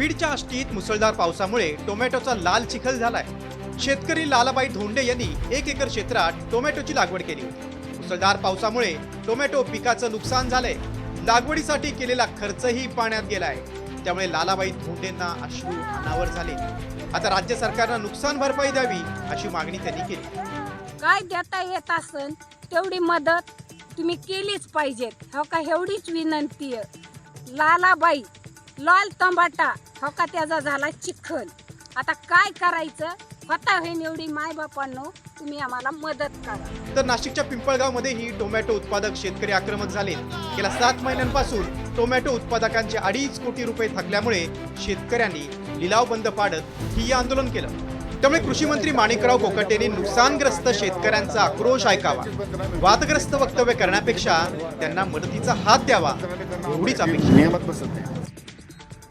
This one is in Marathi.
बीडच्या आष्टीत मुसळधार पावसामुळे टोमॅटोचा लाल चिखल झालाय. शेतकरी लालाबाई धोंडे यांनी एक एकर क्षेत्रात टोमॅटोची लागवड केली होती. मुसळधार पावसामुळे टोमॅटो पिकाचं नुकसान झालंय. लागवडीसाठी केलेला खर्चही पाण्यात गेलाय. त्यामुळे लालाबाई धोंडेंना अश्रू अनावर झाले. आता राज्य सरकारनं नुकसान भरपाई द्यावी अशी मागणी त्यांनी केली. काय देता येत असन तेवढी मदत तुम्ही केलीच पाहिजेत. हो का? एवढीच विनंती आहे. लालाबाई लाल तंबाटा हो का त्याचा झाला चिखल. आता काय करायचं? होता होईन एवढी मायबापांनो तुम्ही आम्हाला मदत करा. तर नाशिकच्या पिंपळगावमध्येही टोमॅटो उत्पादक शेतकरी आक्रमक झाले. गेल्या सात महिन्यांपासून टोमॅटो उत्पादकांचे अडीच कोटी रुपये थकल्यामुळे शेतकऱ्यांनी लिलाव बंद पाडत ठिय्या आंदोलन केलं. त्यामुळे कृषी मंत्री माणिकराव कोकाटेंनी नुकसानग्रस्त शेतकऱ्यांचा आक्रोश ऐकावा. वादग्रस्त वक्तव्य करण्यापेक्षा त्यांना मदतीचा हात द्यावा एवढीच अपेक्षा.